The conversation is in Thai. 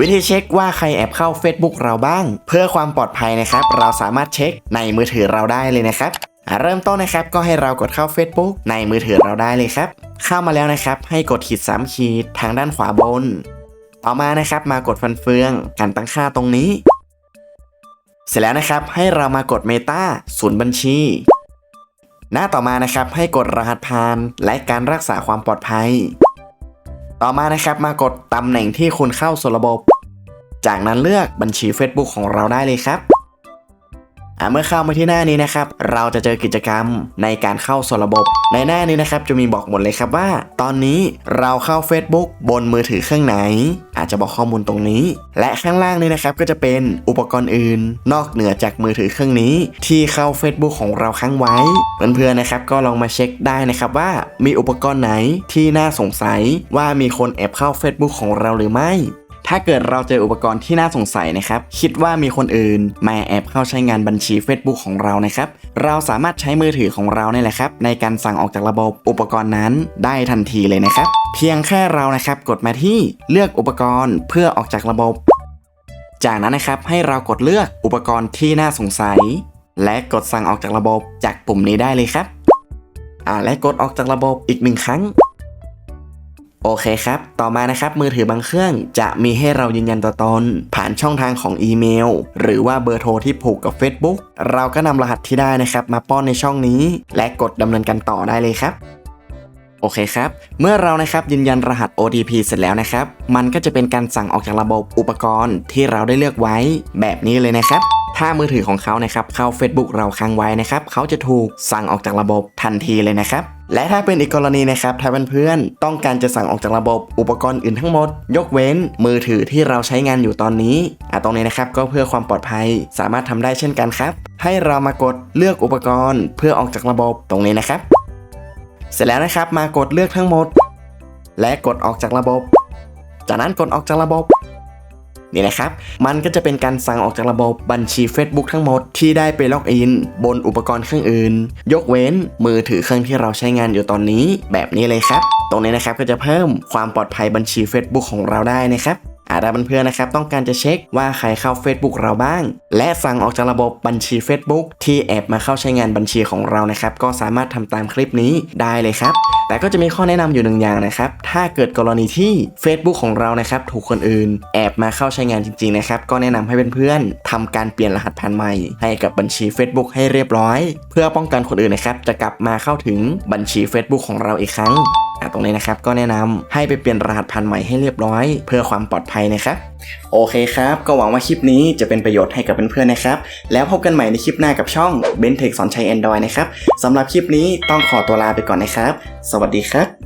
วิธีเช็คว่าใครแอบเข้า Facebook เราบ้าง เพื่อความปลอดภัยนะครับ เราสามารถเช็คในมือถือเราได้เลยนะครับเริ่มต้นนะครับก็ให้เรากดเข้า Facebook ในมือถือเราได้เลยครับ เข้ามาแล้วนะครับ ให้กดขีด3ขีดทางด้านขวาบน ต่อมานะครับมากดฟันเฟืองการตั้งค่าตรงนี้ เสร็จแล้วนะครับให้เรามากด Meta ศูนย์บัญชี หน้าต่อมานะครับให้กดรหัสผ่านและการรักษาความปลอดภัย ต่อมานะครับมากดตำแหน่งที่คุณเข้าสู่ระบบ จากนั้นเลือกบัญชี Facebook ของเราได้เลยครับอะเมื่อเข้ามาที่หน้านี้นะครับ เราจะเจอกิจกรรมในการเข้าสู่ระบบ ในหน้านี้นะครับจะมีบอกหมดเลยครับว่า ตอนนี้เราเข้า Facebook บนมือถือเครื่องไหน จะบอกข้อมูลตรงนี้ และข้างล่างนี้นะครับก็จะเป็นอุปกรณ์อื่น นอกเหนือจากมือถือเครื่องนี้ ที่เข้า Facebook ของเราค้างไว้ เพื่อนๆนะครับก็ลองมาเช็คได้นะครับว่ามีอุปกรณ์ไหนที่น่าสงสัยว่ามีคนแอบเข้า Facebook ของเราหรือไม่ ถ้าเกิดเราเจออุปกรณ์ที่น่าสงสัยนะครับ คิดว่ามีคนอื่นมาแอบเข้าใช้งานบัญชี Facebook ของเรานะครับ เราสามารถใช้มือถือของเราเนี่ยแหละครับ ในการสั่งออกจากระบบอุปกรณ์นั้นได้ทันทีเลยนะครับ เพียงแค่เรานะครับกดมาที่เลือกอุปกรณ์เพื่อออกจากระบบ จากนั้นนะครับให้เรากดเลือกอุปกรณ์ที่น่าสงสัย และกดสั่งออกจากระบบจากปุ่มนี้ได้เลยครับ อ่าและกดออกจากระบบอีกหนึ่งครั้ง โอเคครับ ต่อมานะครับมือถือบางเครื่องจะมีให้เรายืนยันตัวตน ผ่านช่องทางของอีเมล หรือว่าเบอร์โทรที่ผูกกับ Facebook เราก็นำรหัสที่ได้นะครับ มาป้อนในช่องนี้ และกดดำเนินการต่อได้เลยครับโอเคครับ เมื่อเรานะครับยืนยันรหัส OTP เสร็จแล้วนะครับ มันก็จะเป็นการสั่งออกจากระบบอุปกรณ์ที่เราได้เลือกไว้แบบนี้เลยนะครับ ถ้ามือถือของเขานะครับเข้า Facebook เราค้างไว้นะครับเขาจะถูกสั่งออกจากระบบทันทีเลยนะครับและถ้าเป็นอีกกรณีนะครับถ้าเพื่อนๆต้องการจะสั่งออกจากระบบอุปกรณ์อื่นทั้งหมด ยกเว้นมือถือที่เราใช้งานอยู่ตอนนี้อะตรงนี้นะครับก็เพื่อความปลอดภัยสามารถทำได้เช่นกันครับ ให้เรามากดเลือกอุปกรณ์เพื่อออกจากระบบตรงนี้นะครับ เสร็จแล้วนะครับมากดเลือกทั้งหมด และกดออกจากระบบ จากนั้นกดออกจากระบบ นี่นะครับ มันก็จะเป็นการสั่งออกจากระบบบัญชี Facebook ทั้งหมดที่ได้ไปล็อกอิน บนอุปกรณ์เครื่องอื่น ยกเว้นมือถือเครื่องที่เราใช้งานอยู่ตอนนี้ แบบนี้เลยครับ ตรงนี้นะครับก็จะเพิ่มความปลอดภัยบัญชี Facebook ของเราได้นะครับ ถ้าเพื่อนๆนะครับต้องการจะเช็คว่าใครเข้า Facebook เราบ้าง และสั่งออกจากระบบบัญชี Facebook ที่แอบมาเข้าใช้งานบัญชีของเรานะครับก็สามารถทำตามคลิปนี้ได้เลยครับ แต่ก็จะมีข้อแนะนำอยู่หนึ่งอย่างนะครับถ้าเกิดกรณีที่ Facebook ของเรานะครับถูกคนอื่น แอบมาเข้าใช้งานจริงๆนะครับก็แนะนำให้เพื่อนๆทำการเปลี่ยนรหัสผ่านใหม่ ให้กับบัญชี Facebook ให้เรียบร้อย เพื่อป้องกันคนอื่นนะครับจะกลับมาเข้าถึงบัญชี Facebook ของเราอีกครั้ง อะตรงนี้นะครับก็แนะนำให้ไปเปลี่ยนรหัสพันใหม่ให้เรียบร้อย เพื่อความปลอดภัยนะครับโอเคครับ ก็หวังว่าคลิปนี้จะเป็นประโยชน์ให้กับเพื่อนๆนะครับ แล้วพบกันใหม่ในคลิปหน้ากับช่อง b e n t e c h สอนใช้ Android นะครับสำหรับคลิปนี้ต้องขอตัวลาไปก่อนนะครับ สวัสดีครับ